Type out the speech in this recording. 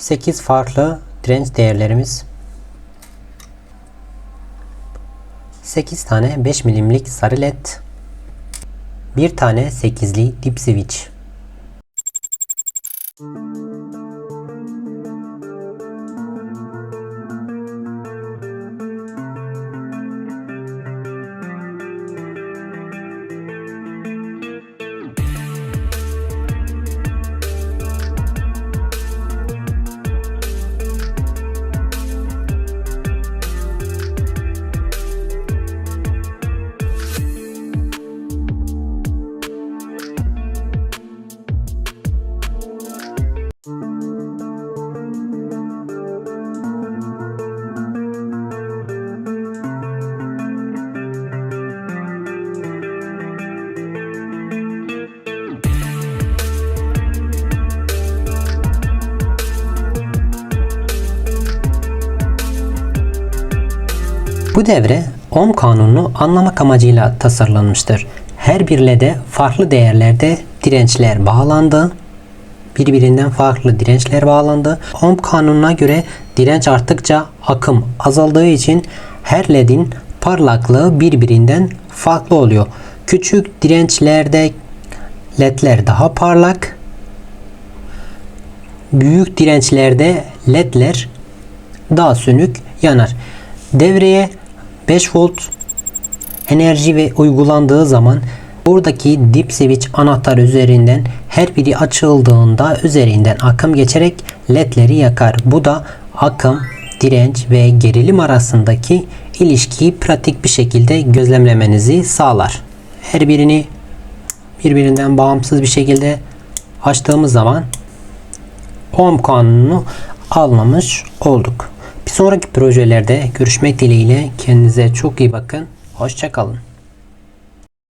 8 farklı direnç değerlerimiz. 8 tane 5 milimlik sarı led. 1 tane 8'li dip switch. Bu devre ohm kanununu anlamak amacıyla tasarlanmıştır. Her bir LED'e farklı değerlerde dirençler bağlandı. Birbirinden farklı dirençler bağlandı. Ohm kanununa göre direnç arttıkça akım azaldığı için her LED'in parlaklığı birbirinden farklı oluyor. Küçük dirençlerde LED'ler daha parlak. Büyük dirençlerde LED'ler daha sönük yanar. Devreye 5 volt enerji ve uygulandığı zaman buradaki dip switch anahtar üzerinden her biri açıldığında üzerinden akım geçerek ledleri yakar. Bu da akım, direnç ve gerilim arasındaki ilişkiyi pratik bir şekilde gözlemlemenizi sağlar. Her birini birbirinden bağımsız bir şekilde açtığımız zaman ohm kanununu almamış olduk. Sonraki projelerde görüşmek dileğiyle kendinize çok iyi bakın. Hoşçakalın.